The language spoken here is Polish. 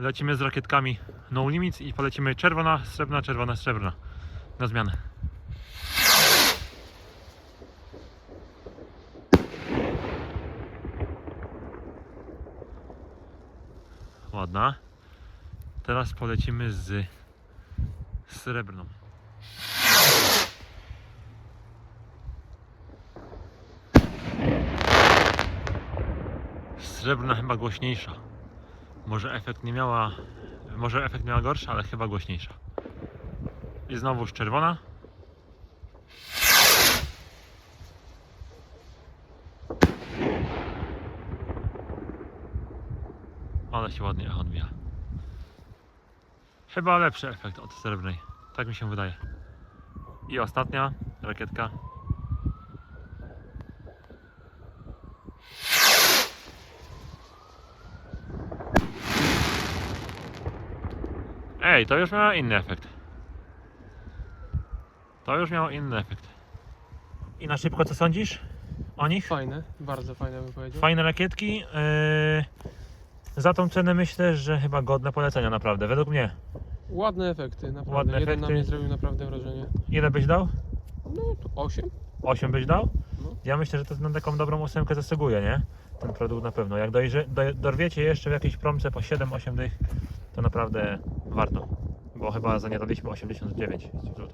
lecimy z rakietkami No Limits i polecimy czerwona, srebrna, czerwona, srebrna na zmianę. Ładna. Teraz polecimy z srebrną. Srebrna chyba głośniejsza. Może efekt nie miała. Może efekt miała gorszy, ale chyba głośniejsza. I znowuż czerwona. Ale się ładnie echo odbija. Chyba lepszy efekt od srebrnej. Tak mi się wydaje. I ostatnia rakietka. Ej, to już miało inny efekt. To już miało inny efekt. I na szybko co sądzisz o nich? Fajne, bardzo fajne bym powiedział. Fajne rakietki. Yy, za tą cenę myślę, że chyba godne polecenia naprawdę, według mnie. Ładne efekty, naprawdę. Ładne Jeden efekty. na mnie zrobił naprawdę wrażenie. Ile byś dał? No, to 8. 8 byś dał? No. Ja myślę, że to na taką dobrą ósemkę zasługuje, nie? Ten produkt na pewno. Jak dojrze, do, dorwiecie jeszcze w jakiejś promce po 7-8 dych, to naprawdę warto, bo chyba zaniadaliśmy 89 zł.